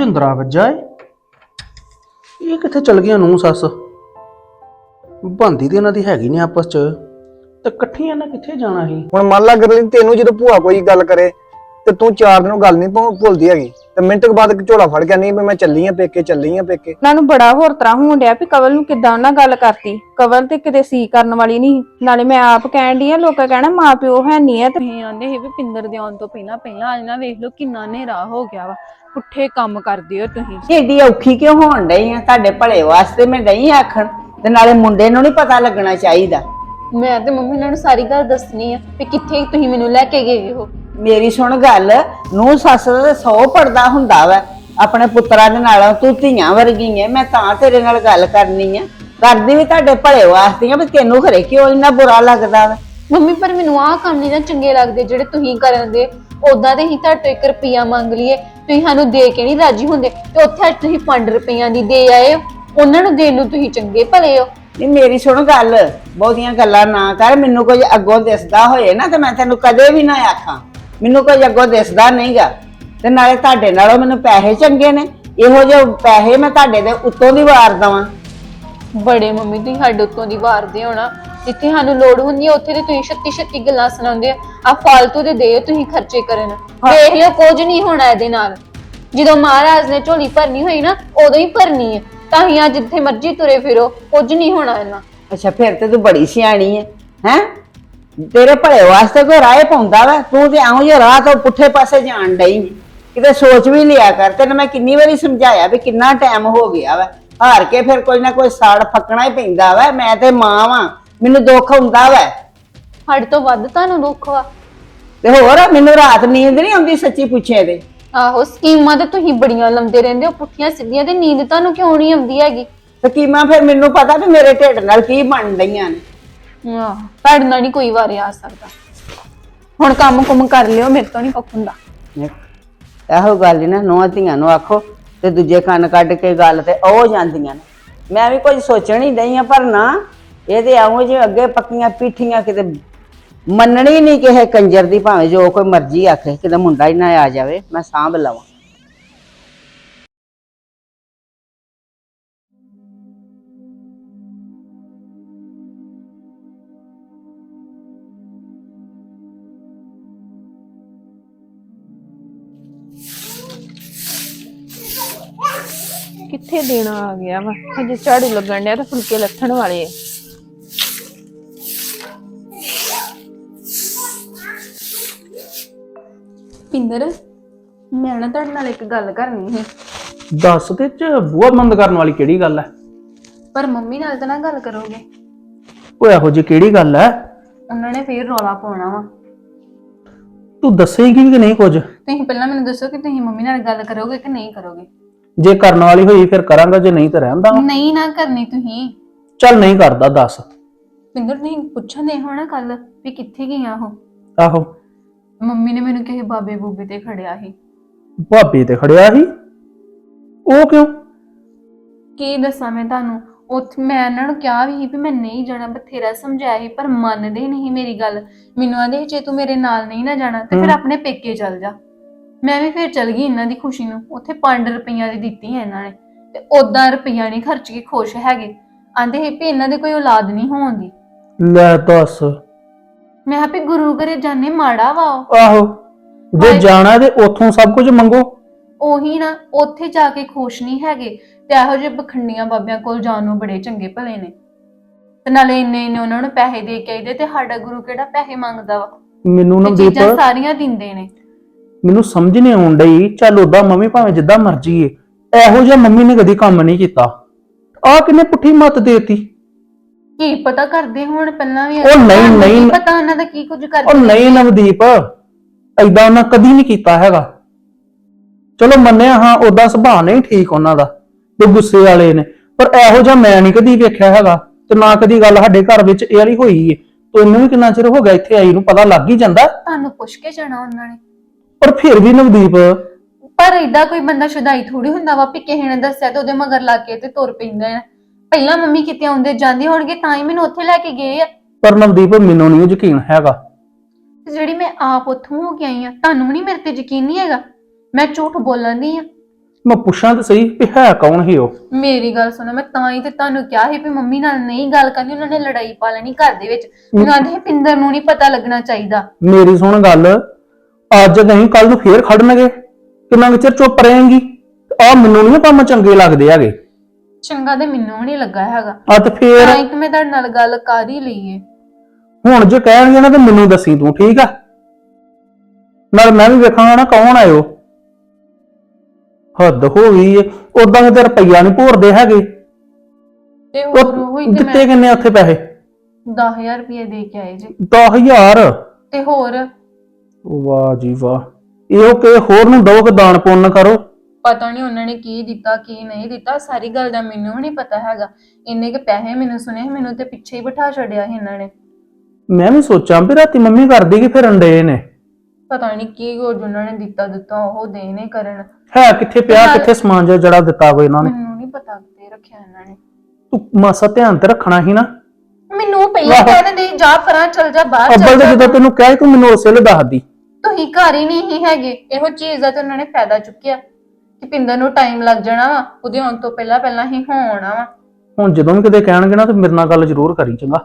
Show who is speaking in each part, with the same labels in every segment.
Speaker 1: ਜਿੰਦਰਾ ਵੱਜਾ ਏ। ਇਹ ਕਿੱਥੇ ਚਲ ਗਈਆਂ ਨੂੰ ਸੱਸ? ਬੰਦੀ ਤੇ ਇਹਨਾਂ ਦੀ ਹੈਗੀ ਨਹੀਂ ਆਪਸ ਚ। ਤੇ ਇਕੱਠੀਆਂ ਨਾ ਕਿੱਥੇ ਜਾਣਾ ਸੀ?
Speaker 2: ਹੁਣ ਮੰਨ ਲਾ ਗਰਲੀ ਤੈਨੂੰ ਜਦੋਂ ਭੂਆ ਕੋਈ ਗੱਲ ਕਰੇ ਤੇ ਤੂੰ ਚਾਰ ਦਿਨੋਂ ਗੱਲ ਨਹੀਂ ਭੁ- ਭੁੱਲਦੀ ਹੈਗੀ। ਤੇ ਮਿੰਟ ਕੁ ਬਾਅਦ ਝੋਲਾ ਫੜ ਕੇ ਨਹੀਂ ਵੀ ਮੈਂ ਚੱਲੀ ਆ ਪੇਕੇ ਚੱਲੀ ਆ ਪੇਕੇ।
Speaker 3: ਉਹਨਾਂ ਨੂੰ ਬੜਾ ਹੋਰ ਤਰ੍ਹਾਂ ਹੋਣ ਡਿਆ ਵੀ ਕਵਲ ਨੂੰ ਕਿੱਦਾਂ ਉਹਨਾਂ ਗੱਲ ਕਰਤੀ। ਕਵਲ ਤੇ ਕਿਤੇ ਸੀ ਕਰਨ ਵਾਲੀ ਨਹੀਂ ਨਾਲੇ ਮੈਂ ਆਪ ਕਹਿਣ ਡਈ ਆ ਲੋਕਾਂ ਕਹਿਣਾ ਮਾਂ ਪਿਓ ਹੈ ਨਹੀਂ ਆ ਤੇ
Speaker 4: ਤੁਸੀਂ ਆਂਦੇ ਸੀ ਵੀ ਪਿੰਦਰ ਦੇ ਆਉਣ ਤੋਂ ਪਹਿਲਾਂ ਪਹਿਲਾਂ ਅੱਜ ਨਾ ਵੇਖ ਲਓ ਕਿੰਨਾ ਹਨੇਰਾ ਹੋ ਗਿਆ ਵਾ। ਪੁੱਠੇ ਕੰਮ ਕਰਦੇ ਹੋ ਤੁਸੀਂ।
Speaker 5: ਏਡੀ ਔਖੀ ਕਿਉਂ ਹੋਣ ਡਈ ਆ? ਤੁਹਾਡੇ ਭਲੇ ਵਾਸਤੇ ਮੈਂ ਡਈ ਆਖਣ ਤੇ ਨਾਲੇ ਮੁੰਡੇ ਨੂੰ ਨਹੀਂ ਪਤਾ ਲੱਗਣਾ ਚਾਹੀਦਾ।
Speaker 4: ਮੈਂ ਤੇ ਮੰਮੀ ਨਾਲ ਸਾਰੀ ਗੱਲ ਦੱਸਣੀ ਆ ਵੀ ਕਿੱਥੇ ਤੁਸੀਂ ਮੈਨੂੰ ਲੈ ਕੇ ਗਏ ਹੋ।
Speaker 5: ਮੇਰੀ ਸੁਣ ਗੱਲ ਨੂੰ ਸੱਸ ਦਾ ਸੌ ਪੜਦਾ ਹੁੰਦਾ ਵਾ। ਆਪਣੇ ਪੁੱਤਰਾਂ ਦੇ ਨਾਲ ਤੂੰ ਧੀਆਂ ਵਰਗੀ ਐ ਮੈਂ ਤਾਂ ਤੇਰੇ ਨਾਲ ਗੱਲ ਕਰਨੀ ਆ। ਕਰਦੀ ਵੀ ਤੁਹਾਡੇ ਭਲੇ ਵਾਸਤੇ ਆ ਵੀ ਤੈਨੂੰ ਖਰੇ ਕਿਉਂ ਇੰਨਾ ਬੁਰਾ ਲੱਗਦਾ ਵਾ?
Speaker 4: ਮੰਮੀ ਪਰ ਮੈਨੂੰ ਆਹ ਕੰਮ ਨਹੀਂ ਨਾ ਚੰਗੇ ਲੱਗਦੇ ਜਿਹੜੇ ਤੁਸੀਂ ਕਰਨ ਦੇ। ਉਦਾਂ ਤੇ ਹੀ ਤੁਹਾਡੇ ਤੋਂ 1 ਰੁਪਿਆ ਮੰਗ ਲਈਏ। ਤੁਸੀਂ ਸਾਨੂੰ ਦੇ ਕੇ ਨਹੀਂ ਰਾਜੀ ਹੁੰਦੇ। ਤੇ ਉੱਥੇ ਅੱਜ ਤੁਸੀਂ 5 ਰੁਪਈਆਂ ਦੀ ਦੇ ਆਏ ਹੋ। ਉਹਨਾਂ ਨੂੰ ਦੇਣ ਨੂੰ ਤੁਸੀਂ ਚੰਗੇ ਭਲੇ ਹੋ।
Speaker 5: ਨਹੀਂ ਮੇਰੀ ਸੁਣ ਗੱਲ ਬਹੁਤੀਆਂ ਗੱਲਾਂ ਨਾ ਕਰ। ਮੈਨੂੰ ਕੁਝ ਅੱਗੋਂ ਦਿਸਦਾ ਹੋਏ ਨਾ ਤੇ ਮੈਂ ਤੈਨੂੰ ਕਦੇ ਵੀ ਨਾ ਆਖਾਂ। ਮੈਨੂੰ ਕੁਝ ਅੱਗੋਂ ਦਿਸਦਾ ਨਹੀਂਗਾ। ਤੇ ਨਾਲੇ ਤੁਹਾਡੇ ਨਾਲੋਂ ਮੈਨੂੰ ਪੈਸੇ ਚੰਗੇ ਨੇ। ਇਹੋ ਜਿਹੇ ਪੈਸੇ ਮੈਂ ਤੁਹਾਡੇ ਦੇ ਉੱਤੋਂ ਦੀ ਵਾਰ ਦਵਾਂ।
Speaker 4: ਬੜੇ ਮੰਮੀ ਤੁਸੀਂ ਸਾਡੇ ਉੱਤੋਂ ਦੀ ਵਾਰਦੇ ਹੋਣਾ ਜਿੱਥੇ ਸਾਨੂੰ ਲੋੜ ਹੁੰਦੀ ਹੈ ਉੱਥੇ ਤੇ ਤੁਸੀਂ ਛੱਤੀ ਛੱਤੀ ਗੱਲਾਂ ਸੁਣਾਉਂਦੇ ਆ। ਆ ਫਾਲਤੂ ਦੇ ਦੇ ਤੁਸੀਂ ਖਰਚੇ ਕਰਨ। ਵੇਖ ਲਿਓ ਕੁਝ ਨਹੀਂ ਹੋਣਾ ਇਹਦੇ ਨਾਲ। ਜਦੋਂ ਮਹਾਰਾਜ ਨੇ ਝੋਲੀ ਭਰਨੀ ਹੋਈ ਨਾ ਉਦੋਂ ਹੀ ਭਰਨੀ ਹੈ ਤਾਂ ਹੀ ਅੱਜ ਜਿੱਥੇ ਮਰਜ਼ੀ ਤੁਰੇ ਫਿਰੋ ਕੁਝ ਨਹੀਂ ਹੋਣਾ ਇਹਨਾਂ।
Speaker 5: ਅੱਛਾ ਫਿਰ ਤੇ ਤੂੰ ਬੜੀ ਸਿਆਣੀ ਹੈ ਹੈ? ਤੇਰੇ ਭਲੇ ਵਾਸਤੇ ਕੋਈ ਰਾਹ ਪਾਉਂਦਾ ਵਾ। ਤੂੰ ਤੇ ਆਉਂ ਜੇ ਰਾਹ ਤੋਂ ਪੁੱਠੇ ਪਾਸੇ ਜਾਣ ਡਈ। ਕਿਤੇ ਸੋਚ ਵੀ ਲਿਆ ਕਰ। ਤੈਨੂੰ ਮੈਂ ਕਿੰਨੀ ਵਾਰੀ ਸਮਝਾਇਆ ਵੀ ਕਿੰਨਾ ਟਾਈਮ ਹੋ ਗਿਆ ਵਾ। ਹਾਰ ਕੇ ਫਿਰ ਕੋਈ ਨਾ ਕੋਈ ਸਾੜ ਫੱਕਣਾ ਹੀ ਪੈਂਦਾ ਵਾ। ਮੈਂ ਤੇ ਮਾਂ ਵਾਂ। ਮੈਨੂੰ ਦੁੱਖ ਹੁੰਦਾ ਵਾ।
Speaker 4: ਸਾਡੇ ਤੋਂ ਵੱਧ ਤੁਹਾਨੂੰ ਦੁੱਖ ਵਾ।
Speaker 5: ਤੇ ਹੋਰ ਮੈਨੂੰ ਰਾਤ ਨੀਂਦ ਨਹੀਂ ਆਉਂਦੀ ਸੱਚੀ ਪੁੱਛੇ ਤੇ।
Speaker 4: ਆਹੋ ਸਕੀਮਾਂ ਤੇ ਤੁਸੀਂ ਬੜੀਆਂ ਲੰਮਦੇ ਰਹਿੰਦੇ ਹੋ। ਪੁੱਠੀਆਂ ਸਿੱਧੀਆਂ ਤੇ ਨੀਂਦ ਤੁਹਾਨੂੰ ਕਿਉਂ ਨਹੀਂ ਆਉਂਦੀ ਹੈਗੀ?
Speaker 5: ਸਕੀਮਾਂ ਫਿਰ ਮੈਨੂੰ ਪਤਾ ਵੀ ਮੇਰੇ ਢਿੱਡ ਨਾਲ ਕੀ ਬਣ ਡਈਆਂ ਨੇ।
Speaker 4: ਆਹ, ਤੁਹਾਡੇ ਨਾਲ ਨਹੀਂ ਕੋਈ ਵਾਰੇ ਆ ਸਕਦਾ। ਹੁਣ ਕੰਮ ਕੁਮ ਕਰ ਲਿਓ, ਮੇਰੇ ਤੋਂ ਨਹੀਂ ਕੁੱਖ ਹੁੰਦਾ।
Speaker 5: ਇਹੋ ਗੱਲ ਈ ਨਾ, ਨੋਹਾਂ ਧੀਆਂ ਨੂੰ ਆਖੋ ਤੇ ਦੂਜੇ ਕੰਨ ਕੱਢ ਕੇ ਗੱਲ ਤੇ ਉਹ ਜਾਂਦੀਆਂ ਨੇ। ਮੈਂ ਵੀ ਕੁਝ ਸੋਚਣ ਹੀ ਡਈ ਆ, ਪਰ ਨਾ, ਇਹਦੇ ਆਉਂ ਜੇ ਅੱਗੇ ਪੱਕੀਆਂ ਪੀਠੀਆਂ ਕਿਤੇ ਮੰਨਣੀ ਨਹੀਂ ਕਿਸੇ ਕੰਜਰ ਦੀ, ਭਾਵੇਂ ਜੋ ਕੋਈ ਮਰਜ਼ੀ ਆਖੇ, ਕਿਤੇ ਮੁੰਡਾ ਹੀ ਨਾ ਆ ਜਾਵੇ, ਮੈਂ ਸਾਂਭ ਲਵਾਂ।
Speaker 3: ਕਿੱਥੇ ਦੇਣਾ ਆ ਗਿਆ ਵਾ? ਹਜੇ ਝਾੜੂ ਲੱਗਣ ਡਿਆ ਤੇ ਫੁਲਕੇ ਲੱਥਣ ਵਾਲੇ ਆ।
Speaker 4: ਪਿੰਦਰ ਮੈਂ ਨਾ ਤੁਹਾਡੇ ਨਾਲ ਇੱਕ ਗੱਲ ਕਰਨੀ ਸੀ।
Speaker 1: ਦੱਸ ਤੇ ਚ ਬੂਹਾ ਬੰਦ ਕਰਨ ਵਾਲੀ ਕਿਹੜੀ ਗੱਲ ਹੈ
Speaker 4: ਪਰ ਮੰਮੀ ਨਾਲ ਤਾਂ ਨਾ ਗੱਲ ਕਰੋਗੇ।
Speaker 1: ਉਹ ਇਹੋ ਜਿਹੀ ਕਿਹੜੀ ਗੱਲ ਹੈ
Speaker 4: ਉਹਨਾਂ ਨੇ ਫੇਰ ਰੌਲਾ ਪਾਉਣਾ ਵਾ।
Speaker 1: ਤੂੰ ਦੱਸੇਂਗੀ ਕਿ ਨਹੀਂ ਕੁਝ?
Speaker 4: ਤੁਸੀਂ ਪਹਿਲਾਂ ਮੈਨੂੰ ਦੱਸੋ ਕਿ ਤੁਸੀਂ ਮੰਮੀ ਨਾਲ ਗੱਲ ਕਰੋਗੇ ਕਿ ਨਹੀਂ ਕਰੋਗੇ?
Speaker 1: ਜੇ ਕਰਨ ਵਾਲੀ ਹੋਈ ਫਿਰ ਕਰਾਂਗਾ ਜੇ ਨਹੀਂ ਤਾਂ ਰਹਿੰਦਾ
Speaker 4: ਨਹੀਂ ਨਾ ਕਰਨੀ ਤੁਸੀਂ।
Speaker 1: ਚੱਲ ਨਹੀਂ ਕਰਦਾ ਦੱਸ।
Speaker 4: ਪਿੰਦਰ ਤੁਸੀਂ ਪੁੱਛਣ ਦੇ ਹੋਣਾ ਕੱਲ ਵੀ ਕਿੱਥੇ ਗਈਆਂ ਉਹ।
Speaker 1: ਆਹੋ।
Speaker 4: ਮੰਮੀ ਨੇ ਮੈਨੂੰ ਕਿਸੇ ਬਾਬੇ ਬੂਬੇ ਤੇ ਖੜਿਆ ਸੀ।
Speaker 1: ਭਾਬੀ ਤੇ ਖੜਿਆ ਸੀ? ਉਹ ਕਿਉਂ?
Speaker 4: ਕੀ ਦੱਸਾਂ ਮੈਂ ਤੁਹਾਨੂੰ ਉੱਥੇ ਮੈਂ ਇਹਨਾਂ ਨੂੰ ਕਿਹਾ ਵੀ ਸੀ ਵੀ ਮੈਂ ਨਹੀਂ ਜਾਣਾ ਬਥੇਰਾ ਸਮਝਾਇਆ ਸੀ ਪਰ ਮੰਨਦੇ ਨਹੀਂ ਮੇਰੀ ਗੱਲ। ਮੈਨੂੰ ਆਂਦੇ ਜੇ ਤੂੰ ਮੇਰੇ ਨਾਲ ਨਹੀਂ ਨਾ ਜਾਣਾ ਤੇ ਫਿਰ ਆਪਣੇ ਪੇਕੇ ਚੱਲ ਜਾ। ਮੈਂ ਵੀ ਫਿਰ ਚਲ ਗਈ ਇਹਨਾਂ ਦੀ ਖੁਸ਼ੀ ਨੂੰ। ਉੱਥੇ 5 ਰੁਪਈਆਂ ਦੀ ਦਿੱਤੀ ਹੈ ਇਹਨਾਂ ਨੇ। ਤੇ ਉਦਾਂ ਰੁਪਈਆ ਨਹੀਂ ਖਰਚ ਕੇ ਖੁਸ਼ ਹੈਗੇ। ਆਂਦੇ ਸੀ ਵੀ ਇਹਨਾਂ ਦੇ ਕੋਈ ਔਲਾਦ ਨਹੀਂ ਹੋਣ ਦੀ
Speaker 1: ਲੈ ਦੱਸ।
Speaker 4: ਮੈਂ ਕਿਹਾ ਵੀ ਗੁਰੂ ਘਰੇ ਜਾਣੇ ਮਾੜਾ ਵਾ ਉਹ।
Speaker 1: ਆਹੋ। ਜੇ ਜਾਣਾ ਤੇ ਉੱਥੋਂ ਸਭ ਕੁਝ ਮੰਗੋ।
Speaker 4: ਉਹੀ ਨਾ ਉੱਥੇ ਜਾ ਕੇ ਖੁਸ਼ ਨਹੀਂ ਹੈਗੇ। ਤੇ ਇਹੋ ਜਿਹੇ ਬਖੰਡੀਆਂ ਬਾਬਿਆਂ ਕੋਲ ਜਾਣ ਨੂੰ ਬੜੇ ਚੰਗੇ ਭਲੇ ਨੇ। ਤੇ ਨਾਲੇ ਇੰਨੇ ਇੰਨੇ ਉਹਨਾਂ ਨੂੰ ਪੈਸੇ ਦੇ ਕੇ ਆਈਦੇ ਤੇ ਸਾਡਾ ਗੁਰੂ ਕਿਹੜਾ ਪੈਸੇ ਮੰਗਦਾ ਵਾ?
Speaker 1: ਮੈਨੂੰ
Speaker 4: ਤੇ
Speaker 1: ਨਵਦੀਪ
Speaker 4: ਚੀਜ਼ਾਂ ਸਾਰੀਆਂ ਦਿੰਦੇ ਨੇ।
Speaker 1: ਮੈਨੂੰ ਸਮਝ ਨਹੀਂ ਆਉਣ ਡਈ ਚੱਲ ਉਦਾਂ ਮੰਮੀ ਭਾਵੇਂ ਜਿੱਦਾਂ ਮਰਜ਼ੀ ਏ। ਇਹੋ ਜਿਹਾ ਮੰਮੀ ਨੇ ਕਦੀ ਕੰਮ ਨਹੀਂ ਕੀਤਾ। ਆ ਕਿਨੇ ਪੁੱਠੀ ਮੱਤ ਦੇਤੀ।
Speaker 4: ਕੀ ਪਤਾ ਕਰਦੇ ਹੁਣ ਪਹਿਲਾਂ ਵੀ
Speaker 1: ਉਹ ਨਹੀਂ,
Speaker 4: ਤੁਹਾਨੂੰ
Speaker 1: ਨਹੀਂ।
Speaker 4: ਕੀ ਪਤਾ ਉਹਨਾਂ ਦਾ ਕੀ ਕੁਝ
Speaker 1: ਉਹ
Speaker 4: ਕਰਦੇ
Speaker 1: ਨਹੀਂ ਨਵਦੀਪ ਐਦਾਂ ਉਹਨਾਂ ਕਦੀ ਨਹੀਂ ਕੀਤਾ ਹੈਗਾ। ਚਲੋ ਮੰਨਿਆ ਹਾਂ ਉਦਾਂ ਸੁਭਾਅ ਨਹੀਂ ਠੀਕ ਉਹਨਾਂ ਦਾ ਤੇ ਗੁੱਸੇ ਵਾਲੇ ਨੇ। ਪਰ ਇਹੋ ਜਿਹਾ ਮੈਂ ਨਹੀਂ ਕਦੀ ਵੇਖਿਆ ਹੈਗਾ ਤੇ ਨਾ ਕਦੀ ਗੱਲ ਸਾਡੇ ਘਰ ਵਿੱਚ ਇਹ ਵਾਲੀ ਹੋਈ ਏ। ਤੈਨੂੰ ਵੀ ਕਿੰਨਾ ਚਿਰ ਹੋ ਗਿਆ ਇੱਥੇ ਆਈ ਨੂੰ ਪਤਾ ਲੱਗ ਹੀ ਜਾਂਦਾ।
Speaker 4: ਤੁਹਾਨੂੰ ਪੁੱਛ ਕੇ ਜਾਣਾ ਉਹਨਾਂ ਨੇ।
Speaker 1: ਪਰ ਫਿਰ ਵੀ ਨਵਦੀਪ।
Speaker 4: ਪਰ ਏਦਾਂ ਕੋਈ ਬੰਦਾ ਸ਼ੁਦਾਈ ਥੋੜੀ ਹੁੰਦਾ ਵਾ ਵੀ ਕਿਸੇ ਨੇ ਦੱਸਿਆ ਤੇ ਉਹਦੇ ਮਗਰ ਲੱਗ ਕੇ ਤੇ ਤੁਰ ਪੈਂਦਾ ਹੈ ਪਹਿਲਾਂ ਮੰਮੀ ਕਿਤੇ ਆਉਂਦੇ ਜਾਂਦੇ ਹੋਣਗੇ ਤਾਂ ਹੀ ਮੈਨੂੰ ਉੱਥੇ ਲੈ ਕੇ ਗਏ ਆ।
Speaker 1: ਪਰ ਨਵਦੀਪ ਮੈਨੂੰ ਨਹੀਂ ਯਕੀਨ ਹੈਗਾ।
Speaker 4: ਤੇ ਜਿਹੜੀ ਮੈਂ ਆਪ ਉੱਥੋਂ ਹੋ ਕੇ ਆਈ ਆ ਤੁਹਾਨੂੰ ਵੀ ਨਹੀਂ ਮੇਰੇ ਤੇ ਯਕੀਨ ਨਹੀਂ ਹੈਗਾ। ਮੈਂ ਝੂਠ ਬੋਲਣ ਦੀ ਆ।
Speaker 1: ਮੈਂ ਪੁੱਛਾਂ ਤੇ ਸਹੀ ਵੀ ਹੈ ਕੌਣ ਸੀ ਉਹ?
Speaker 4: ਮੇਰੀ ਗੱਲ ਸੁਣੋ ਮੈਂ ਤਾਂ ਹੀ ਤੇ ਤੁਹਾਨੂੰ ਕਿਹਾ ਸੀ ਵੀ ਮੰਮੀ ਨਾਲ ਨਹੀਂ ਗੱਲ ਕਰਨੀ ਉਹਨਾਂ ਨੇ ਲੜਾਈ ਪਾ ਲੈਣੀ ਘਰ ਦੇ ਵਿੱਚ। ਮੈਨੂੰ ਆਂਦੇ ਪਿੰਦਰ ਨੂੰ ਨਹੀਂ ਪਤਾ ਲੱਗਣਾ ਚਾਹੀਦਾ।
Speaker 1: ਮੇਰੀ ਸੁਣ ਗੱਲ ਅੱਜ ਨਹੀਂ ਕੱਲ ਨੂੰ ਫੇਰ ਖੜਨਗੇ ਕਿੰਨਾ ਕੁ ਚਿਰ ਚੁੱਪ ਰਹੇਂਗੀ। ਆ ਮੈਨੂੰ ਨਹੀਂ ਕੰਮ ਚੰਗੇ ਲੱਗਦੇ ਹੈਗੇ।
Speaker 4: ਚੰਗਾ ਤੇ ਮੈਨੂੰ ਨਹੀਂ ਲੱਗਾ ਹੈਗਾ।
Speaker 1: ਆ ਤੇ ਫੇਰ
Speaker 4: ਤਾਂ ਤੇ ਮੈਂ ਤੁਹਾਡੇ ਨਾਲ ਗੱਲ ਕਰ ਹੀ ਲਈ ਏ।
Speaker 1: ਹੁਣ ਜੇ ਕਹਿਣਗੇ ਨਾ ਤੇ ਮੈਨੂੰ ਦੱਸੀ ਤੂੰ ਠੀਕ ਆ? ਨਾਲ ਮੈਂ ਵੀ ਵੇਖਾਂਗਾ ਨਾ ਕੌਣ ਆਇਓ ਹੱਦ ਹੋ ਗਈ ਏ। ਉਦਾਂ ਤੇ ਰੁਪਈਆ ਨਹੀਂ ਭੋਰਦੇ ਹੈਗੇ।
Speaker 4: ਤੇ ਹੋਰ ਉਹੀ ਤੇ
Speaker 1: ਦਿੱਤੇ
Speaker 4: ਮੈਂ
Speaker 1: ਕਿੰਨੇ ਉੱਥੇ ਪੈਸੇ?
Speaker 4: 10000 ਰੁਪਏ ਦੇ ਕੇ ਆਏ ਜੀ।
Speaker 1: 10000
Speaker 4: ਤੇ ਹੋਰ?
Speaker 1: ਵਾਹ ਜੀ ਵਾਹ। ਇਹੋ ਕਿ ਹੋਰ ਨੂੰ ਦੋ ਕਿ ਦਾਨ ਪੁੰਨ ਕਰੋ?
Speaker 4: ਪਤਾ ਨਹੀਂ ਉਹਨਾਂ ਨੇ ਕੀ ਦਿੱਤਾ ਕੀ ਨਹੀਂ ਦਿੱਤਾ। ਸਾਰੀ ਗੱਲ ਦਾ ਮੈਨੂੰ ਵੀ ਨਹੀਂ ਪਤਾ ਹੈਗਾ। ਇੰਨੇ ਕੇ ਪੈਸੇ ਮੈਨੂੰ ਸੁਣੇ ਮੈਨੂੰ ਤੇ ਪਿੱਛੇ ਹੀ ਬਿਠਾ ਛੱਡਿਆ ਸੀ ਇਹਨਾਂ ਨੇ।
Speaker 1: ਮੈਂ ਵੀ ਸੋਚਾਂ ਵੀ ਰਾਤੀ ਮੰਮੀ ਕਰਦੀ ਕਿ ਫਿਰ ਅੰਡੇ ਨੇ।
Speaker 4: ਪਤਾ ਨਹੀਂ ਕੀ ਕੁਝ ਉਹਨਾਂ ਨੇ ਦਿੱਤਾ ਦਿੱਤਾ ਉਹ ਦੇਣੇ ਕਰਨ।
Speaker 1: ਹੈ ਕਿੱਥੇ ਪਿਆ ਕਿੱਥੇ ਸਮਾਨ ਜਿਹਾ ਜਿਹੜਾ ਦਿੱਤਾ ਹੋਇਆ ਇਹਨਾਂ ਨੇ?
Speaker 4: ਮੈਨੂੰ ਨਹੀਂ ਪਤਾ ਕਿੱਥੇ ਰੱਖਿਆ ਇਹਨਾਂ ਨੇ।
Speaker 1: ਤੂੰ ਮਾਸਾ ਧਿਆਨ ਤੇ ਰੱਖਣਾ ਸੀ ਨਾ।
Speaker 4: ਮੈਨੂੰ ਪਹਿਲਾਂ ਕਹਿ ਦਿੰਦੇ ਸੀ, ਜਾ ਪਰਾਂ ਚਲ ਜਾ ਬਾਹਰ
Speaker 1: ਅੱਬਲ
Speaker 4: ਚਲ
Speaker 1: ਤੇ
Speaker 4: ਜਾ
Speaker 1: ਜਦੋਂ ਤੈਨੂੰ ਕਿਹਾ ਤੂੰ ਮੈਨੂੰ ਉਸੇ ਵੇਲੇ ਦੱਸਦੀ।
Speaker 4: ਤੁਸੀਂ ਘਰ ਹੀ ਨਹੀਂ ਸੀ ਹੈਗੇ। ਇਹੋ ਚੀਜ਼ ਦਾ ਤੇ ਉਹਨਾਂ ਨੇ ਫਾਇਦਾ ਚੁੱਕਿਆ ਕਿ ਪਿੰਦਰ ਨੂੰ ਟਾਈਮ ਲੱਗ ਜਾਣਾ ਵਾ ਉਹਦੇ ਆਉਣ ਤੋਂ ਪਹਿਲਾਂ ਪਹਿਲਾਂ ਹੀ ਹੋਣਾ ਵਾ।
Speaker 1: ਹੁਣ ਜਦੋਂ ਵੀ ਕਿਤੇ ਕਹਿਣਗੇ ਨਾ ਤੇ ਮੇਰੇ ਨਾਲ ਗੱਲ ਜ਼ਰੂਰ ਕਰੀ ਚੰਗਾ।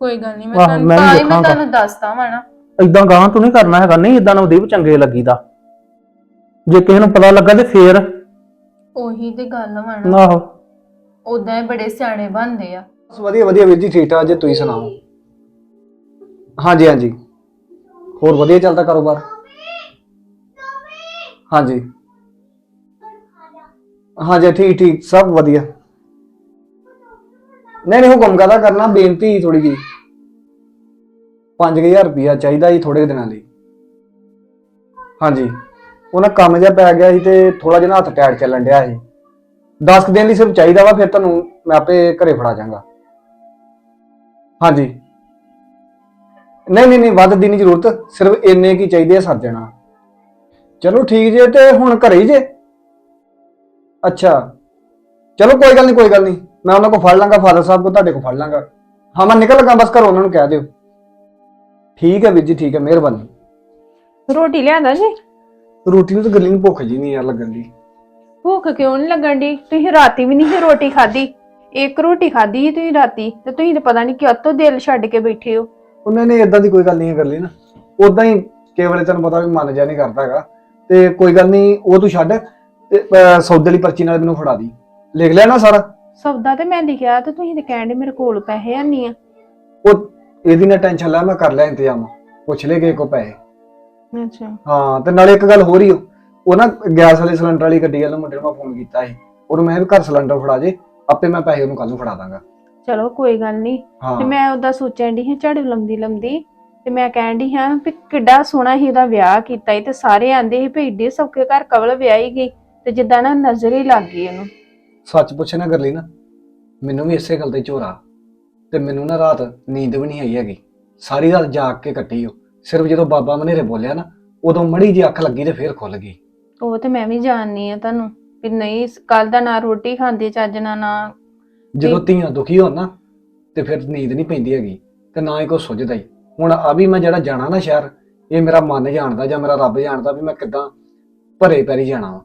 Speaker 4: ਕੋਈ ਗੱਲ ਨਹੀਂ ਮੈਂ
Speaker 1: ਆਹੋ,
Speaker 4: ਤੁਹਾਨੂੰ
Speaker 1: ਮੈਂ ਵੀ
Speaker 4: ਤਾਂ ਹੀ ਮੈਂ। ਤੁਹਾਨੂੰ ਦੱਸਦਾ ਵਾ ਨਾ।
Speaker 1: ਇਦਾਂ ਗਾਂ ਤੂੰ ਨਹੀਂ ਕਰਨਾ ਹੈਗਾ ਨਹੀਂ ਇਦਾਂ ਨਵਦੀਪ ਚੰਗੇ ਲੱਗੀਦਾ ਜੇ ਕਿਸੇ ਨੂੰ ਪਤਾ ਲੱਗਾ ਤੇ ਫੇਰ।
Speaker 4: ਉਹੀ ਤੇ ਗੱਲ ਵਾ ਨਾ।
Speaker 1: ਆਹੋ।
Speaker 4: ਉਦਾਂ ਹੀ ਬੜੇ ਸਿਆਣੇ ਬਣਦੇ ਆ।
Speaker 2: ਬਸ ਵਧੀਆ ਵਧੀਆ ਵੀਰ ਜੀ ਠੀਕ ਠਾਕ ਜੇ ਤੁਸੀਂ ਸੁਣਾਓ। ਹਾਂਜੀ ਹਾਂਜੀ। ਹੋਰ ਵਧੀਆ ਚੱਲਦਾ ਕਾਰੋਬਾਰ? ਹਾਂਜੀ। ਹਾਂਜੀ, ਠੀਕ ਠੀਕ, ਸਭ ਵਧੀਆ। ਨਹੀਂ ਨਹੀਂ, ਹੁਕਮ ਕਾਹਦਾ ਕਰਨਾ? ਬੇਨਤੀ ਥੋੜੀ ਜੀ 5000 ਰੁਪਇਆ ਚਾਹੀਦਾ ਜੀ ਥੋੜੇ ਦਿਨਾਂ ਲਈ। ਹਾਂਜੀ। ਉਹਨਾਂ ਕੰਮ ਜਿਹਾ ਪੈ ਗਿਆ ਸੀ ਤੇ ਥੋੜਾ ਜਿਹਾ ਨਾ ਹੱਥ ਟੈਟ ਚੱਲਣ ਡਿਆ ਸੀ। 10 ਦਿਨ ਲਈ ਸਿਰਫ ਚਾਹੀਦਾ ਵਾ, ਫਿਰ ਤੁਹਾਨੂੰ ਮੈਂ ਆਪੇ ਘਰੇ ਫੜਾ ਜਾਵਾਂਗਾ ਹਾਂਜੀ। ਨਹੀਂ ਨਹੀਂ ਨਹੀਂ ਵੱਧ ਦੀ ਨਹੀਂ ਜ਼ਰੂਰਤ ਸਿਰਫ ਇੰਨੇ ਕੀ ਚਾਹੀਦੇ ਆ ਸਰ ਜਾਣਾ। ਚਲੋ ਠੀਕ ਜੇ ਤੇ ਹੁਣ ਘਰੇ ਹੀ ਜੇ। ਅੱਛਾ ਚਲੋ ਕੋਈ ਗੱਲ ਨਹੀਂ ਕੋਈ ਗੱਲ ਨਹੀਂ ਮੈਂ ਉਹਨਾਂ ਕੋਲ ਫੜ ਲਾਂਗਾ ਫਾਦਰ ਸਾਹਿਬ ਕੋਲ ਤੁਹਾਡੇ ਕੋਲ ਫੜ ਲਾਂਗਾ। ਹਾਂ ਮੈਂ ਨਿਕਲ ਲੱਗਾ ਬਸ ਘਰੋਂ ਉਹਨਾਂ ਨੂੰ ਕਹਿ ਦਿਓ। ਠੀਕ ਹੈ ਵੀਰ ਜੀ ਠੀਕ ਹੈ ਮਿਹਰਬਾਨੀ।
Speaker 3: ਰੋਟੀ ਲਿਆਦਾ ਜੀ?
Speaker 2: ਰੋਟੀ ਨੂੰ ਤਾਂ ਗੱਲੀ ਨੂੰ ਭੁੱਖ ਜੀ ਨਹੀਂ ਯਾਰ ਲੱਗਣ ਦੀ।
Speaker 3: ਭੁੱਖ ਕਿਉਂ ਨਹੀਂ ਲੱਗਣ ਦੀ? ਤੁਸੀਂ ਰਾਤੀ ਵੀ ਨਹੀਂ ਸੀ ਰੋਟੀ ਖਾਧੀ। ਇੱਕ ਰੋਟੀ ਖਾਧੀ ਸੀ ਤੁਸੀਂ ਰਾਤੀ ਤੇ ਤੁਸੀਂ ਤਾਂ ਪਤਾ ਨਹੀਂ ਕਿਉਂ ਦਿਲ ਛੱਡ ਕੇ ਬੈਠੇ ਹੋ।
Speaker 2: ਉਹਨਾਂ ਨੇ ਇਦਾਂ ਦੀ ਕੋਈ ਗੱਲ ਨਹੀਂ ਕਰ ਲਈ ਨਾ। ਉਦਾਂ ਹੀ ਕੇਵਲੇ ਤੈਨੂੰ ਪਤਾ ਵੀ ਮਨ ਜਾ ਨਹੀਂ ਕਰਦਾ ਹੈਗਾ। ਤੇ ਕੋਈ ਗੱਲ ਨਹੀਂ ਉਹ ਤੂੰ ਛੱਡ ਤੇ ਅਹ, ਸੌਦੇ ਵਾਲੀ ਪਰਚੀ ਨਾਲ ਮੈਨੂੰ ਫੜਾ ਦੀ। ਲਿਖ ਲਿਆ ਨਾ ਸਾਰਾ।
Speaker 3: ਸੌਦਾ ਤੇ ਮੈਂ ਲਿਖਿਆ ਤੇ ਤੁਸੀਂ ਤੇ ਕਹਿੰਦੇ ਮੇਰੇ ਕੋਲ ਪੈਸੇ ਨਹੀਂ ਆ।
Speaker 2: ਉਹ ਇਹਦੀ ਨਾ ਟੈਨਸ਼ਨ ਲੈ ਮੈਂ ਕਰ ਲਿਆ ਇੰਤਜ਼ਾਮ। ਪੁੱਛ ਲੈ ਕੇ ਕੋ ਪੈਸੇ।
Speaker 3: ਅੱਛਾ।
Speaker 2: ਹਾਂ ਤੇ ਨਾਲੇ ਇੱਕ ਗੱਲ ਹੋਰ ਹੀ ਉਹ ਨਾ ਗੈਸ ਵਾਲੇ ਸਿਲੰਡਰ ਵਾਲੀ ਗੱਡੀ ਵਾਲੇ ਮੁੰਡੇ ਨੂੰ ਮੈਂ ਫੋਨ ਕੀਤਾ ਸੀ। ਉਹਨੂੰ ਮੈਂ ਕਿਹਾ ਵੀ ਘਰ ਸਿਲੰਡਰ ਫੜਾ ਜੇ ਆਪੇ ਮੈਂ ਪੈਸੇ ਉਹਨੂੰ ਕੱਲ ਨੂੰ ਫੜਾ ਦਾਂਗਾ।
Speaker 3: ਚਲੋ ਕੋਈ ਗੱਲ ਨਹੀਂ। ਤੇ ਮੈਂ ਉਹਦਾ ਸੋਚਣ ਦੀ ਹਾਂ ਝਾੜੂ ਲੰਮਦੀ ਲੰਮਦੀ ਤੇ ਮੈਂ ਕਹਿਣ ਦੀ ਹਾਂ ਵੀ ਕਿੱਡਾ ਸੋਹਣਾ ਹੀ ਉਹਦਾ ਵਿਆਹ ਕੀਤਾ ਈ ਤੇ ਸਾਰੇ ਆਂਦੇ ਸੀ ਵੀ ਏਡੇ ਸੌਖੇ ਘਰ ਕਵਲ ਵਿਆਹੀ ਗਈ ਤੇ ਜਿੱਦਾਂ ਨਾ ਨਜ਼ਰ ਹੀ ਲੱਗ ਗਈ ਉਹਨੂੰ।
Speaker 2: ਸੱਚ ਪੁੱਛੇ ਨਾ ਕਰ ਲਈ ਨਾ ਮੈਨੂੰ ਵੀ ਇਸੇ ਗੱਲ ਤੇ ਝੋਰਾ। ਤੇ ਮੈਨੂੰ ਨਾ ਰਾਤ ਨੀਂਦ ਵੀ ਨਹੀਂ ਆਈ ਹੈਗੀ। ਸਾਰੀ ਰਾਤ ਜਾਗ ਕੇ ਕੱਟੀ ਉਹ। ਸਿਰਫ ਜਦੋਂ ਬਾਬਾ ਮਨੇਰੇ ਬੋਲਿਆ ਨਾ ਉਦੋਂ ਮੜੀ ਜੀ ਅੱਖ ਲੱਗੀ ਤੇ ਫੇਰ ਖੁੱਲ ਗਈ।
Speaker 3: ਉਹ ਤੇ ਮੈਂ ਵੀ ਜਾਣਨੀ ਆ ਤੁਹਾਨੂੰ ਵੀ ਨਹੀਂ ਕੱਲ ਦਾ ਨਾ ਰੋਟੀ ਖਾਂਦੀ ਚੱਜ ਨਾਲ ਨਾ
Speaker 2: ਜਦੋਂ ਧੀਆਂ ਦੁਖੀ ਹੋਣ ਨਾ ਤੇ ਫਿਰ ਨੀਂਦ ਨਹੀਂ ਪੈਂਦੀ ਹੈਗੀ ਤੇ ਨਾ ਹੀ ਕੋ ਸੁੱਝਦਾ ਹੀ। ਹੁਣ ਆ ਵੀ ਮੈਂ ਜਿਹੜਾ ਜਾਣਾ ਨਾ ਸ਼ਹਿਰ ਇਹ ਮੇਰਾ ਮਨ ਜਾਣਦਾ ਜਾਂ ਮੇਰਾ ਰੱਬ ਜਾਣਦਾ ਵੀ ਮੈਂ ਕਿੱਦਾਂ ਭਰੇ ਪੈਰੀ ਜਾਣਾ ਵਾ।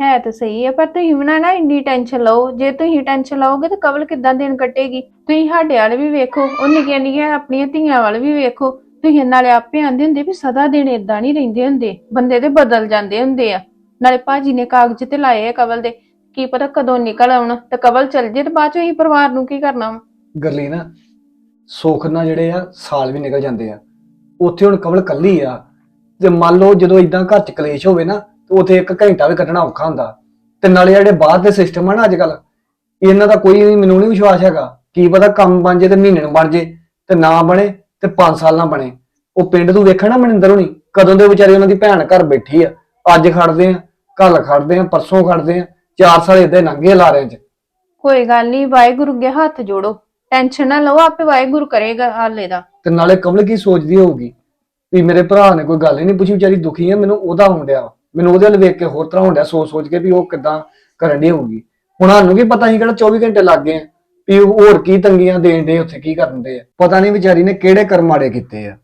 Speaker 3: ਹੈ ਤਾਂ ਸਹੀ ਹੈ ਪਰ ਤੁਸੀਂ ਵੀ ਨਾ ਨਾ ਇੰਨੀ ਟੈਨਸ਼ਨ ਲਓ। ਜੇ ਤੁਸੀਂ ਟੈਨਸ਼ਨ ਲਓਗੇ ਤਾਂ ਕਵਲ ਕਿੱਦਾਂ ਦਿਨ ਕੱਟੇਗੀ? ਤੁਸੀਂ ਸਾਡੇ ਵਾਲੇ ਵੀ ਵੇਖੋ ਉਹ ਨਿੱਕੀਆਂ ਨਿੱਕੀਆਂ ਆਪਣੀਆਂ ਧੀਆਂ ਵਾਲੇ ਵੀ ਵੇਖੋ। ਤੁਸੀਂ ਨਾਲੇ ਆਪੇ ਆਂਦੇ ਹੁੰਦੇ ਵੀ ਸਦਾ ਦਿਨ ਇਦਾਂ ਨਹੀਂ ਰਹਿੰਦੇ ਹੁੰਦੇ ਬੰਦੇ ਤੇ ਬਦਲ ਜਾਂਦੇ ਹੁੰਦੇ ਆ। ਨਾਲੇ ਭਾਜੀ ਨੇ ਕਾਗਜ਼ ਤੇ ਲਾਏ ਆ ਕਵਲ ਦੇ। ਕੀ ਪਤਾ ਕਦੋਂ ਨਿਕਲ ਆਉਣ ਤੇ ਕਵਲ ਚੱਲ ਜੇ ਤੇ ਬਾਅਦ ਚ ਅਸੀਂ ਪਰਿਵਾਰ ਨੂੰ ਕੀ ਕਰਨਾ ਵਾ?
Speaker 2: ਗਰਲੀ ਨਾ, ਸੁੱਖ ਨਾਲ ਜਿਹੜੇ ਆ, ਸਾਲ ਵੀ ਨਿਕਲ ਜਾਂਦੇ ਆ। ਉੱਥੇ ਹੁਣ ਕਵਲ ਕੱਲੀ ਆ। ਤੇ ਮੰਨ ਲਓ ਜਦੋਂ ਇਦਾਂ ਘਰ ਚ ਕਲੇਸ਼ ਹੋਵੇ ਨਾ, ਤੇ ਉੱਥੇ ਇੱਕ ਘੰਟਾ ਵੀ ਕੱਢਣਾ ਔਖਾ ਹੁੰਦਾ। ਤੇ ਨਾਲੇ ਜਿਹੜੇ ਬਾਹਰ ਦੇ ਸਿਸਟਮ ਆ ਨਾ ਅੱਜ ਕੱਲ ਇਹਨਾਂ ਦਾ ਕੋਈ ਵੀ ਮੈਨੂੰ ਨਹੀਂ ਵਿਸ਼ਵਾਸ ਹੈਗਾ। ਕੀ ਪਤਾ ਕੰਮ ਬਣ ਜੇ ਤੇ ਮਹੀਨੇ ਨੂੰ ਬਣ ਜੇ, ਤੇ ਨਾ ਬਣੇ ਤੇ 5 ਸਾਲ ਨਾ ਬਣੇ। ਉਹ ਪਿੰਡ ਤੋਂ ਵੇਖਣਾ ਮਨਿੰਦਰ ਹੁਣੀ? ਕਦੋਂ ਦੇ ਵਿਚਾਰੇ ਉਹਨਾਂ ਦੀ ਭੈਣ ਘਰ ਬੈਠੀ ਆ। ਅੱਜ ਖੜਦੇ ਆ ਕੱਲ ਖੜਦੇ ਆ, ਪਰਸੋਂ ਖੜਦੇ ਆ। 4 ਸਾਲ ਇਦਾਂ ਲੰਘੇ ਲਾਰਿਆਂ ਚ।
Speaker 3: ਕੋਈ ਗੱਲ ਨਹੀਂ ਵਾਹਿਗੁਰੂ ਅੱਗੇ ਹੱਥ ਜੋੜੋ। ਟੈਨਸ਼ਨ ਨਾ ਲਓ ਆਪੇ ਵਾਹਿਗੁਰੂ ਕਰੇਗਾ ਹਾਲੇ ਦਾ।
Speaker 2: ਤੇ ਨਾਲੇ ਕਮਲ ਕੀ ਸੋਚਦੀ ਹੋਊਗੀ? ਵੀ ਮੇਰੇ ਭਰਾ ਨੇ ਕੋਈ ਗੱਲ ਹੀ ਨਹੀਂ ਪੁੱਛੀ ਵਿਚਾਰੀ ਦੁਖੀ ਹੈ ਮੈਨੂੰ ਉਹਦਾ ਹੋਣ ਡਿਆ ਵਾ। ਮੈਨੂੰ ਉਹਦੇ ਵੱਲ ਵੇਖ ਕੇ ਹੋਰ ਤਰ੍ਹਾਂ ਹੋਣ ਡਿਆ ਸੋਚ ਸੋਚ ਕੇ ਵੀ ਉਹ ਕਿਦਾਂ ਕਰਨ ਦੀ ਹੋਊਗੀ। ਹੁਣ ਸਾਨੂੰ ਕੀ ਪਤਾ ਸੀ ਕਿਹੜਾ 24 ਘੰਟੇ ਲੱਗ ਗਏ ਆ ਵੀ ਉਹ ਹੋਰ ਕੀ ਤੰਗੀਆਂ ਦੇਣ ਦੇ ਉੱਥੇ ਕੀ ਕਰਨ ਦੇ ਆ। ਪਤਾ ਨਹੀਂ ਵਿਚਾਰੀ ਨੇ ਕਿਹੜੇ ਕਰਮ ਮਾੜੇ ਕੀਤੇ ਆ।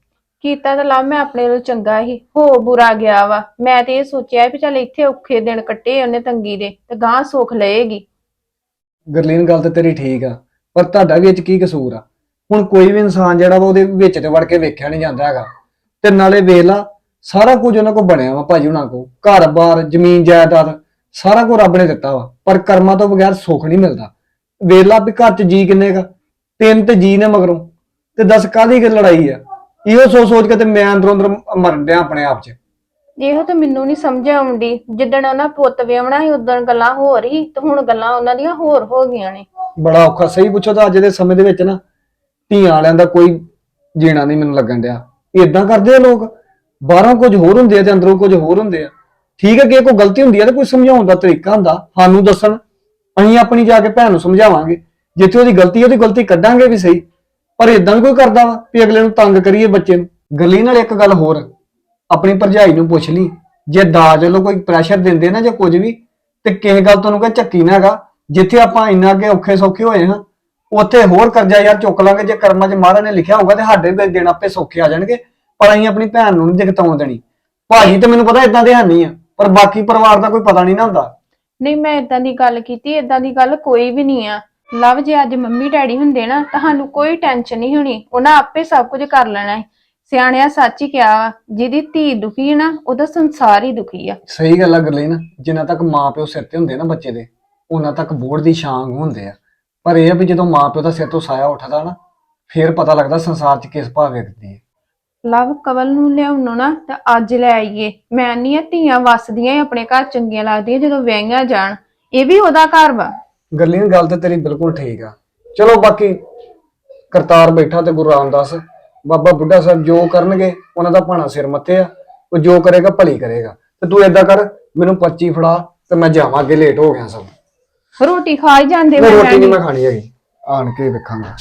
Speaker 3: ਕੀਤਾ ਤਾਂ ਲਵ, ਮੈਂ ਆਪਣੇ ਨੂੰ ਚੰਗਾ ਹੀ, ਹੋ ਬੁਰਾ ਗਿਆ ਵਾ। ਮੈਂ ਤੇ ਇਹ ਸੋਚਿਆ ਵੀ ਚੱਲ ਇੱਥੇ ਔਖੇ ਦਿਨ ਕੱਟੇ ਉਹਨੇ ਤੰਗੀ ਦੇ, ਤੇ ਗਾਂ ਸੁੱਖ ਲਏਗੀ।
Speaker 2: ਗਰਲੀਨ, ਗੱਲ ਤੇ ਤੇਰੀ ਠੀਕ ਆ, ਪਰ ਤੁਹਾਡਾ ਵੀ ਇਹ ਚ ਕੀ ਕਸੂਰ ਆ? ਹੁਣ ਕੋਈ ਵੀ ਇਨਸਾਨ ਜਿਹੜਾ ਵਾ ਉਹਦੇ ਵਿੱਚ ਤੇ ਵੜ ਕੇ ਵੇਖਿਆ ਨਹੀਂ ਜਾਂਦਾ ਹੈਗਾ। ਤੇ ਨਾਲੇ ਵੇਖ ਲਾ, ਸਾਰਾ ਕੁਝ ਉਹਨਾਂ ਕੋਲ ਬਣਿਆ ਵਾ ਭਾਜੀ ਉਹਨਾਂ ਕੋਲ। ਘਰ-ਬਾਰ ਜ਼ਮੀਨ, ਜਾਇਦਾਦ, ਸਾਰਾ ਕੁਝ ਰੱਬ ਨੇ ਦਿੱਤਾ ਵਾ, ਪਰ ਕਰਮਾਂ ਤੋਂ ਬਗੈਰ ਸੁੱਖ ਨਹੀਂ ਮਿਲਦਾ। ਵੇਖ ਲਾ ਵੀ ਘਰ 'ਚ ਜੀ ਕਿੰਨੇ ਕਾ ਤਿੰਨ ਤੇ ਜੀ ਨੇ ਮਗਰੋਂ, ਤੇ ਦਸ ਕਾਹਦੀ ਗੱਲ ਲੜਾਈ ਆ? ਇਹੋ ਸੋਚ ਸੋਚ ਕੇ ਤੇ ਮੈਂ ਅੰਦਰੋਂ ਅੰਦਰ ਮਰਨ ਡਿਆ ਆਪਣੇ ਆਪ 'ਚ।
Speaker 3: ਇਹੋ ਤਾਂ ਮੈਨੂੰ ਨਹੀਂ ਸਮਝ ਆਉਂਦੀ ਜਿੱਦਣ ਉਹਨਾਂ ਪੁੱਤ ਵਿਆਹਣਾ ਸੀ ਉਦੋਂ ਗੱਲਾਂ ਹੋਰ ਹੀ ਤੇ ਹੁਣ ਗੱਲਾਂ ਉਹਨਾਂ ਦੀਆਂ ਹੋਰ ਹੋ ਗਈਆਂ ਨੇ।
Speaker 2: ਬੜਾ ਔਖਾ ਸਹੀ ਪੁੱਛੋ ਤਾਂ ਅੱਜ ਦੇ ਸਮੇਂ ਦੇ ਵਿੱਚ ਨਾ ਧੀਆਂ ਵਾਲਿਆਂ ਦਾ ਕੋਈ ਜੀਣਾ ਨਹੀਂ ਮੈਨੂੰ ਲੱਗਣ ਡਿਆ। ਇਦਾਂ ਕਰਦੇ ਆ ਲੋਕ ਬਾਹਰੋਂ ਕੁਝ ਹੋਰ ਹੁੰਦੇ ਆ ਤੇ ਅੰਦਰੋਂ ਕੁਝ ਹੋਰ ਹੁੰਦੇ ਆ। ਠੀਕ ਹੈ ਕਿ ਕੋਈ ਗਲਤੀ ਹੁੰਦੀ ਆ ਤਾਂ ਕੋਈ ਸਮਝਾਉਣ ਦਾ ਤਰੀਕਾ ਹੁੰਦਾ ਸਾਨੂੰ ਦੱਸਣ ਅਸੀਂ ਆਪਣੀ ਜਾ ਕੇ ਭੈਣ ਨੂੰ ਸਮਝਾਵਾਂਗੇ। ਜਿੱਥੇ ਉਹਦੀ ਗਲਤੀ ਹੈ ਉਹਦੀ ਗਲਤੀ ਕੱਢਾਂਗੇ ਵੀ ਸਹੀ। ਪਰ ਇਦਾਂ ਵੀ ਕੋਈ ਕਰਦਾ ਵਾ ਵੀ ਅਗਲੇ ਨੂੰ ਤੰਗ ਕਰੀਏ ਬੱਚੇ ਨੂੰ। ਗਲੀ ਨਾਲ ਇੱਕ ਗੱਲ ਹੋਰ ਆਪਣੀ ਭਰਜਾਈ ਨੂੰ ਪੁੱਛ ਲਈ। ਜੇ ਦਾਜ ਵੱਲੋਂ ਕੋਈ ਪ੍ਰੈਸ਼ਰ ਦਿੰਦੇ ਨਾ ਜਾਂ ਕੁਝ ਵੀ ਤੇ ਕਿਸੇ ਗੱਲ ਤੋਂ ਨੂੰ ਕਹ ਚੱਕੀ ਨਾ ਹੈਗਾ ਜਿੱਥੇ ਆਪਾਂ ਇੰਨਾ ਅੱਗੇ ਔਖੇ ਸੌਖੇ ਹੋਏ ਹਾਂ ਉੱਥੇ ਹੋਰ ਕਰਜ਼ਾ ਯਾਰ ਚੁੱਕ ਲਾਂਗੇ। ਜੇ ਕਰਮਾਂ 'ਚ ਮਹਾਰਾਜ ਨੇ ਲਿਖਿਆ ਹੋਊਗਾ ਤੇ ਸਾਡੇ ਵੀ ਦਿਨ ਆਪੇ ਸੌਖੇ ਆ ਜਾਣਗੇ ਪਰ ਅਸੀਂ ਆਪਣੀ ਭੈਣ ਨੂੰ ਨਹੀਂ ਜਗਤਾਉਣ ਦੇਣੀ। ਭਾਜੀ ਤੇ ਮੈਨੂੰ ਪਤਾ ਇਦਾਂ ਦੇ ਹੈ ਨਹੀਂ ਆ ਪਰ ਬਾਕੀ ਪਰਿਵਾਰ ਦਾ ਕੋਈ ਪਤਾ ਨਹੀਂ ਨਾ ਹੁੰਦਾ।
Speaker 3: ਨਹੀਂ ਮੈਂ ਇਦਾਂ ਦੀ ਗੱਲ ਕੀਤੀ ਇਦਾਂ ਦੀ ਗੱਲ ਕੋਈ ਵੀ ਨਹੀਂ ਆ। ਲਵ ਜੇ ਅੱਜ ਮੰਮੀ ਡੈਡੀ ਹੁੰਦੇ ਨਾ ਤੁਹਾਨੂੰ ਕੋਈ ਟੈਨਸ਼ਨ ਨਹੀਂ ਹੋਣੀ ਉਹਨਾਂ ਆਪੇ ਸਭ ਕੁਝ ਕਰ ਲੈਣਾ ਹੈ। ਸਿਆਣਿਆ ਸੱਚ ਹੀ ਕਿਹਾ ਵਾ ਜਿਹਦੀ ਧੀ ਦੁਖੀ ਹੈ ਨਾ ਉਹਦਾ ਸੰਸਾਰ ਹੀ ਦੁਖੀ ਆ।
Speaker 2: ਸਹੀ ਗੱਲ ਆ ਗਰਲੀ ਨਾ ਜਿੰਨਾ ਤੱਕ ਮਾਪਿਓ ਸਿਰ ਤੇ ਹੁੰਦੇ ਨਾ ਬੱਚੇ ਦੇ ਉਹਨਾਂ ਤੱਕ ਬੋੜ ਦੀ ਛਾਂਗ ਹੁੰਦੇ ਆ। ਪਰ ਇਹ ਆ ਵੀ ਜਦੋਂ ਮਾਪਿਓ ਦਾ ਸਿਰ ਤੋਂ ਸਾਇਆ ਉੱਠਦਾ ਨਾ ਫੇਰ ਪਤਾ ਲੱਗਦਾ ਸੰਸਾਰ 'ਚ ਕਿਸ ਭਾਅ ਵੇਖਦੀ ਹੈ।
Speaker 3: ਲਵ ਕਵਲ ਨੂੰ ਲਿਆਉਣੋ ਨਾ ਤਾਂ ਅੱਜ ਲੈ ਆਈਏ। ਮੈਂ ਨਹੀਂ ਆ ਧੀਆਂ ਵਸਦੀਆਂ ਹੀ ਆਪਣੇ ਘਰ ਚੰਗੀਆਂ ਲੱਗਦੀਆਂ ਜਦੋਂ ਵਿਆਹੀਆਂ ਜਾਣ। ਇਹ ਵੀ ਉਹਦਾ ਘਰ ਵਾ।
Speaker 2: ਗਰਲੀ ਦੀ ਗੱਲ ਤੇ ਤੇਰੀ ਬਿਲਕੁਲ ਠੀਕ ਆ। ਚਲੋ ਬਾਕੀ ਕਰਤਾਰ ਬੈਠਾ ਤੇ ਗੁਰੂ ਰਾਮਦਾਸ ਬਾਬਾ ਬੁੱਢਾ ਸਾਹਿਬ ਜੋ ਕਰਨਗੇ ਉਹਨਾਂ ਦਾ ਭਾਣਾ ਸਿਰ ਮੱਥੇ ਆ। ਉਹ ਜੋ ਕਰੇਗਾ ਭਲੀ ਕਰੇਗਾ। ਤੇ ਤੂੰ ਏਦਾਂ ਕਰ ਮੈਨੂੰ ਪਰਚੀ ਫੜਾ ਤੇ ਮੈਂ ਜਾਵਾਂ ਅੱਗੇ ਲੇਟ ਹੋ ਗਿਆ ਸਭ
Speaker 3: ਰੋਟੀ ਖਾ ਹੀ ਜਾਂਦੇ
Speaker 2: ਮੈਂ ਰੋਟੀ ਨਹੀਂ। ਮੈਂ ਖਾਣੀ ਹੈਗੀ। ਆਣ ਕੇ ਵੇਖਾਂਗਾ।